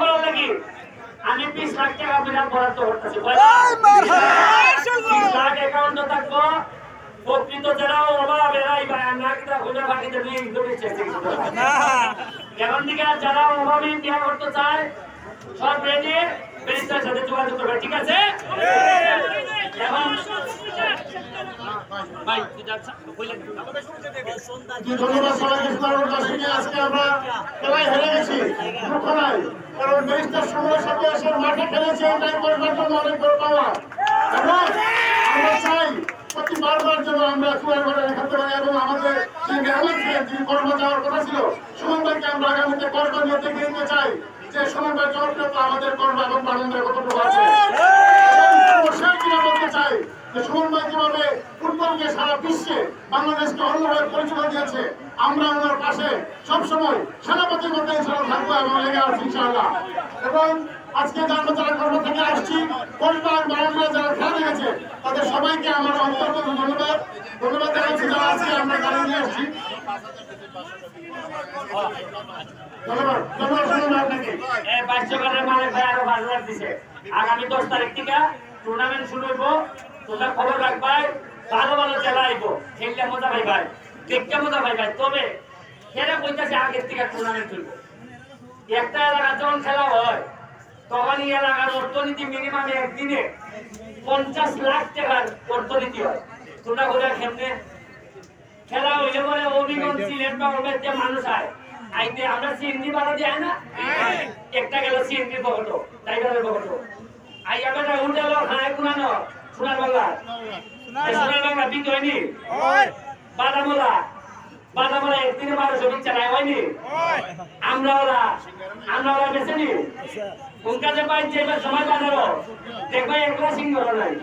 করার লাগি? আমি বিশ লাখ টাকা বিরাট বরাদ্দ করতেছি বিশ লাখ অ্যাকাউন্ট থাকব। প্রকৃত যারা অভাব এরাই ভাই খুঁজে বাকিতে নিয়ে ইনকাম এখন থেকে যারা অভাবী বিয়া করতে চায় সব রেডি ব্যারিস্টার সাথে যোগাযোগ করবে ঠিক আছে? ধন্যবাদ সবাইকে পাওয়া। এবং আমাদের যে মেহমান ছিলেন যিনি কর্ম যাওয়ার আমরা চাই। যে সুমন জনপ্রিয়তা আমাদের কর্ম এবং বারান্দায় কতটুকু আছে এবং অবশ্যই কিনা বলতে চাই যে যেভাবে ফুটবলকে সারা বিশ্বে বাংলাদেশকে অন্যভাবে পরিচয় দিয়েছে, আমরা ওনার পাশে সবসময় সেনাপতির মধ্যে ইনশাল্লাহ থাকব এবং লেগে আছি ইনশাআল্লাহ। এবং আজকে যারা কর্ম থেকে আসছি, পরিবার বারান্দায় যারা খেলা দেখেছে তাদের সবাইকে আমার অন্তর্গত ধন্যবাদ। ধন্যবাদ জানাচ্ছি যারা আজকে আমরা গাড়ি নিয়ে আসছি। ধন্যবাদ। আগামী দশ তারিখ থেকে টুর্নামেন্ট শুরু হইব। তোমরা খবর রাখবাই ভালো ভালো জেলা আইব। খেললে মজা পাইবাই দেখতে মজা পাইবাই। তবে খেলে কইতাছে আগের থেকে টুর্নামেন্ট হইব। একটা এলাকা যখন খেলা হয় তখন এই এলাকার অর্থনীতি মিনিমাম একদিনে পঞ্চাশ লাখ টাকার অর্থনীতি হয়। তোমরা বোঝা কেমনে খেলা হইলে পরে অভিগঞ্জ সিলেট বা যে মানুষ আয় আইতে আমরা সিএনজি বাড়া যায় না? একটা গেল সিএনজি বকটো টাইগারের বকটো আই আবার উঠে গেল খানায় কুনানো। সোনার বাংলা এই সোনার বাংলা বিক হয়নি বাদামোলা বাদামোলা একদিনে বারোশো চালায় হয়নি? আমরা ওরা আমরা ওরা বেছেনি কোন কাজে পাই যে এবার সময় বাজারো দেখবে একলা সিংহ নাই।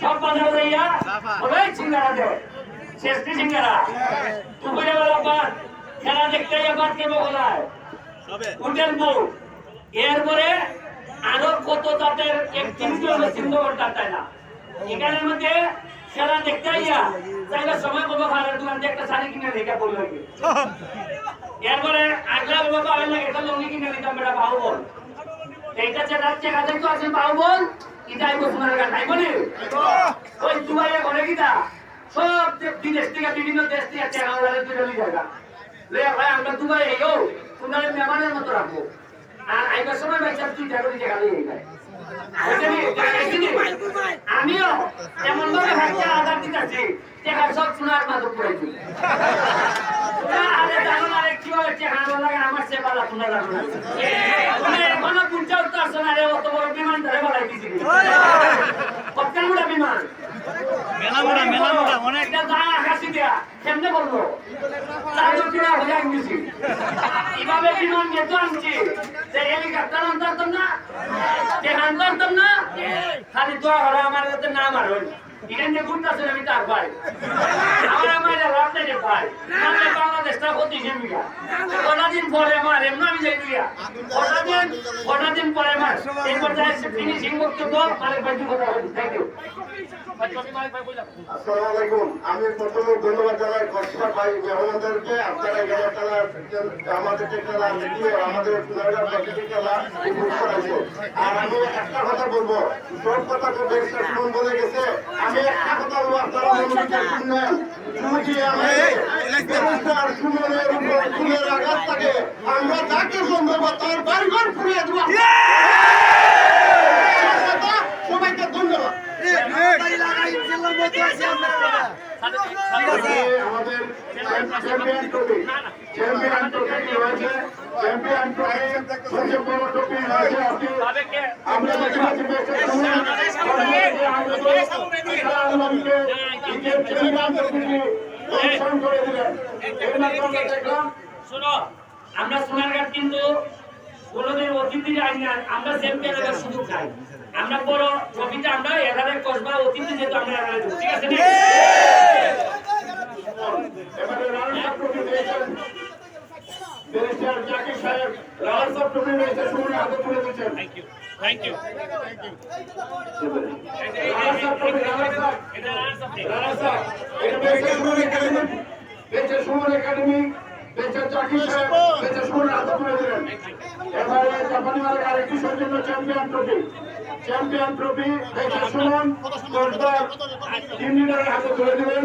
সব বাজার রইয়া ওই সিঙ্গারা দে। শেষটি সিঙ্গারা? দুপুরে বেলা বাদ খেলা দেখতে এবার কে বলায় উঠেন বউ। এরপরে আরও কত জাতের এক চিন্তা করতে তাই না। এখানের মধ্যে খেলা দেখতে আইয়া চাইলে সময় বলব খারাপ দোকান একটা শাড়ি কিনে রেখে কি? এরপরে আগলা বলব পাবেন না এটা লঙ্গি কিনে নিতাম বেটা বাহু বল। এইটা যে রাজ্যে কাজে তো আছে বাহু বল। এটা আইবো তোমার গান, আইবো নি? ওই দুবাইয়ে ঘরে গিতা সব বিদেশ থেকে বিভিন্ন দেশ থেকে টাকা ওরা তুলে নিয়ে জায়গা লে ভাই, আমরা দুবাই এগো তোমরা মেহমানের মতো রাখব। আর আইবার সময় ভাই চাপ তুই টাকা দিয়ে গালি আমিও এমন ভাবে ভাবছি আধার দিতেছি টাকা সব সোনার মাদক পড়েছি। আরে জানো কীভাবে টাকা লাগে আমার সে পালা শোনা লাগবে না। তুমি এখনও উত্তর আসছো রে অত বড় বিমান ধরে বলাই দিছি। বিমান? মেলা মোটা মেলা মোটা অনেক। যা আকাশি দেয়া কেমনে বলব? চালু কিনা হয়ে আনছি এভাবে বিমান নিয়ে তো আনছি। যে হেলিকপ্টার আনতাম না আনতাম না। খালি দোয়া করে আমার নাম আর হইল আমি প্রথমে ধন্যবাদ জানাই কষ্টার ভাই মেহমানদেরকে। আপনারা এগারো খেলা আমাদের খেলা আমাদের খেলা আর আমি একটা কথা বলব। সব কথা বলে গেছে। আমি একটা কথা বলব আপনারা মনোযোগ শুনবেন যদি আমাদের সুমনের উপর ফুলের আঘাত থাকে আমরা যাকে সম্ভব তার বাড়িঘর ফুরিয়ে দেবো সবাইকে ধন্যবাদ আমাদের চ্যাম্পিয়ন ট্রফি চ্যাম্পিয়ন ট্রফি হয়েছে চ্যাম্পিয়ন ট্রফি সবচেয়ে বড় ট্রফি হয়েছে আমরা শোনো আমরা সোনারঘাট কিন্তু কোনোদিন অতিথি যাই না আমরা চ্যাম্পিয়ন হওয়ার সুযোগ চাই আমরা বড় ট্রফিটা আমরা এগারে কসবা অতিথি যেহেতু আমরা এগারে ঠিক আছে না? জাকির সাহেব হাতে তুলে দিচ্ছেন। থ্যাংক ইউ থ্যাংক ইউ বেঁচে সুমন একাডেমি বেঁচে জাকির সাহেব বেচার সুমন হাতে তুলে দিলেন এবারে জাপানি মালিক আরেকটি সৌজন্য চ্যাম্পিয়ন ট্রফি চ্যাম্পিয়ন ট্রফি বেচার সুমন কোচবার টিম হাতে তুলে দিলেন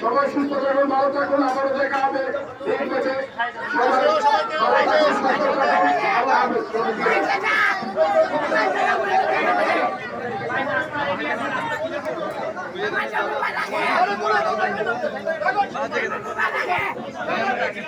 সবাই সুস্থ থাকুন ভালো থাকুন আবারও দেখা হবে। ঠিক আছে? সবাই